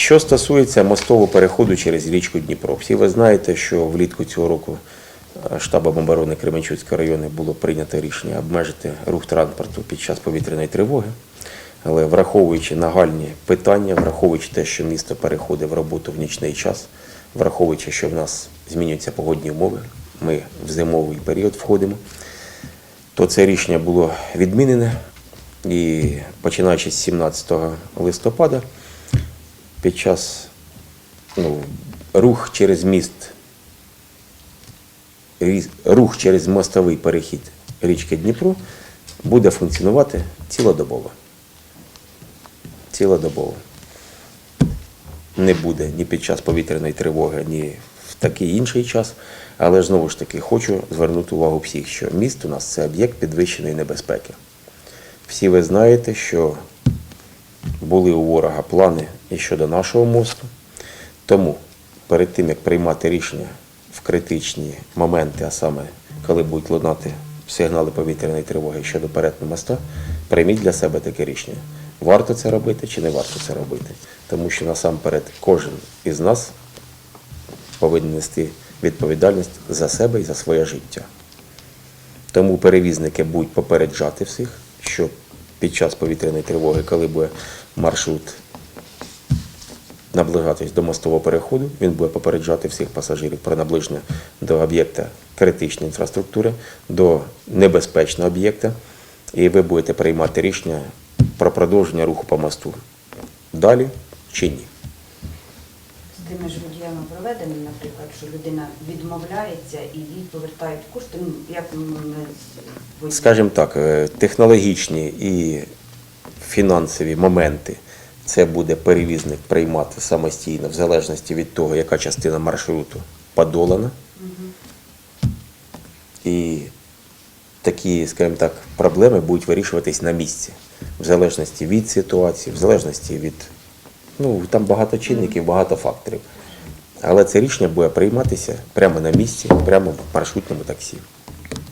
Що стосується мостового переходу через річку Дніпро, всі ви знаєте, що влітку цього року е, штабом оборони Кременчуцького району було прийнято рішення обмежити рух транспорту під час повітряної тривоги. Але враховуючи нагальні питання, враховуючи те, що місто переходить в роботу в нічний час, враховуючи, що в нас змінюються погодні умови, ми в зимовий період входимо, то це рішення було відмінене. І починаючи з 17 листопада, під час ну, рух через міст, рух через мостовий перехід річки Дніпро буде функціонувати цілодобово. Цілодобово. Не буде ні під час повітряної тривоги, ні в такий інший час. Але знову ж таки хочу звернути увагу всіх, що міст у нас це об'єкт підвищеної небезпеки. Всі ви знаєте, що були у ворога плани і щодо нашого мосту. Тому перед тим, як приймати рішення в критичні моменти, а саме коли будуть лунати сигнали повітряної тривоги щодо перетину моста, прийміть для себе таке рішення. Варто це робити чи не варто це робити. Тому що насамперед кожен із нас повинен нести відповідальність за себе і за своє життя. Тому перевізники будуть попереджати всіх, що під час повітряної тривоги, коли буде маршрут наближатись до мостового переходу, він буде попереджати всіх пасажирів про наближення до об'єкта критичної інфраструктури, до небезпечного об'єкта, і ви будете приймати рішення про продовження руху по мосту. Далі чи ні. Тими ж водіями проведені, наприклад, що людина відмовляється і їй повертають кошти. Ну, як ми? Скажімо так, е, технологічні і фінансові моменти це буде перевізник приймати самостійно, в залежності від того, яка частина маршруту подолана. І такі, скажімо так, проблеми будуть вирішуватись на місці, в залежності від ситуації, в залежності від. Ну, там багато чинників, багато факторів. Але це рішення буде прийматися прямо на місці, прямо в маршрутному таксі.